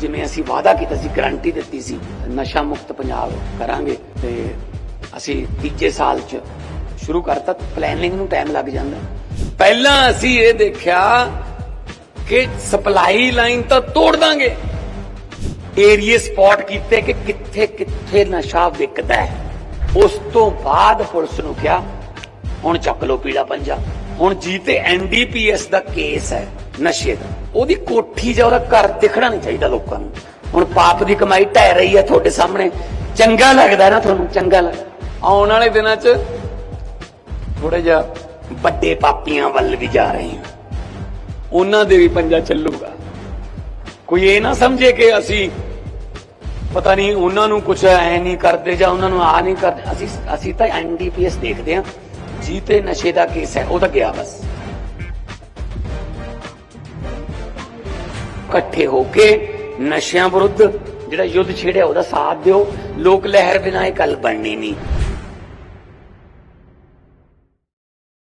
ਜਿਵੇਂ ਅਸੀਂ ਵਾਅਦਾ ਕੀਤਾ ਸੀ ਗਰੰਟੀ ਦਿੱਤੀ ਸੀ, ਨਸ਼ਾ ਮੁਕਤ ਪੰਜਾਬ ਕਰਾਂਗੇ ਤੇ ਅਸੀਂ ਤੀਜੇ ਸਾਲ 'ਚ ਸ਼ੁਰੂ ਕਰਤਾ ਪਲੈਨਿੰਗ ਨੂੰ ਟਾਈਮ ਲੱਗ ਜਾਂਦਾ। ਪਹਿਲਾਂ ਅਸੀਂ ਇਹ ਦੇਖਿਆ ਕਿ ਸਪਲਾਈ ਲਾਈਨ ਤਾਂ ਤੋੜ ਦਾਂਗੇ। ਏਰੀਏ ਸਪੌਟ ਕੀਤੇ ਕਿ ਕਿੱਥੇ ਕਿੱਥੇ ਨਸ਼ਾ ਵਿਕਦਾ ਹੈ। ਉਸ ਤੋਂ ਬਾਅਦ ਪੁਲਿਸ ਨੂੰ ਕਿਹਾ, ਹੁਣ ਚੱਕ ਲੋ ਪੀੜਾ ਪੰਜਾ। ਹੁਣ ਜੀ ਤੇ ਐਨਡੀਪੀਐਸ ਦਾ ਕੇਸ ਹੈ ਨਸ਼ੇ ਦਾ। ਉਹਦੀ ਕੋਠੀ ਜਾਂ ਉਹਦਾ ਘਰ ਦਿਖਣਾ ਨਹੀਂ ਚਾਹੀਦਾ ਲੋਕਾਂ ਨੂੰ। ਹੁਣ ਪਾਪ ਦੀ ਕਮਾਈ ਢਹਿ ਰਹੀ ਹੈ ਤੁਹਾਡੇ ਸਾਹਮਣੇ। ਚੰਗਾ ਲੱਗਦਾ ਨਾ ਤੁਹਾਨੂੰ, ਚੰਗਾ ਲੱਗਦਾ। ਆਉਣ ਵਾਲੇ ਦਿਨਾਂ 'ਚ ਥੋੜੇ ਜਿਹਾ ਵੱਡੇ ਪਾਪੀਆਂ ਵੱਲ ਵੀ ਜਾ ਰਹੇ ਹਾਂ। ਉਹਨਾਂ ਦੇ ਵੀ ਪੰਜਾ ਚੱਲੂਗਾ। ਕੋਈ ਇਹ ਨਾ ਸਮਝੇ ਕਿ ਅਸੀਂ ਪਤਾ ਨਹੀਂ ਉਹਨਾਂ ਨੂੰ ਕੁਝ ਐ ਨਹੀਂ ਕਰਦੇ ਜਾਂ ਉਹਨਾਂ ਨੂੰ ਆ ਨਹੀਂ ਕਰਦੇ। ਅਸੀਂ ਅਸੀਂ ਤਾਂ ਐਨਡੀਪੀਐਸ ਦੇਖਦੇ ਹਾਂ। ਜੀ ਤੇ ਨਸ਼ੇ ਦਾ ਕੇਸ ਹੈ ਉਹ ਤਾਂ ਗਿਆ ਬਸ। ਇਕੱਠੇ ਹੋ ਕੇ ਨਸ਼ਿਆਂ ਵਿਰੁੱਧ ਜਿਹੜਾ ਯੁੱਧ ਛੇੜਿਆ, ਉਹਦਾ ਸਾਥ ਦਿਓ। ਲੋਕ ਲਹਿਰ ਬਿਨਾਂ ਇਹ ਗੱਲ ਬਣਨੀ ਨਹੀਂ।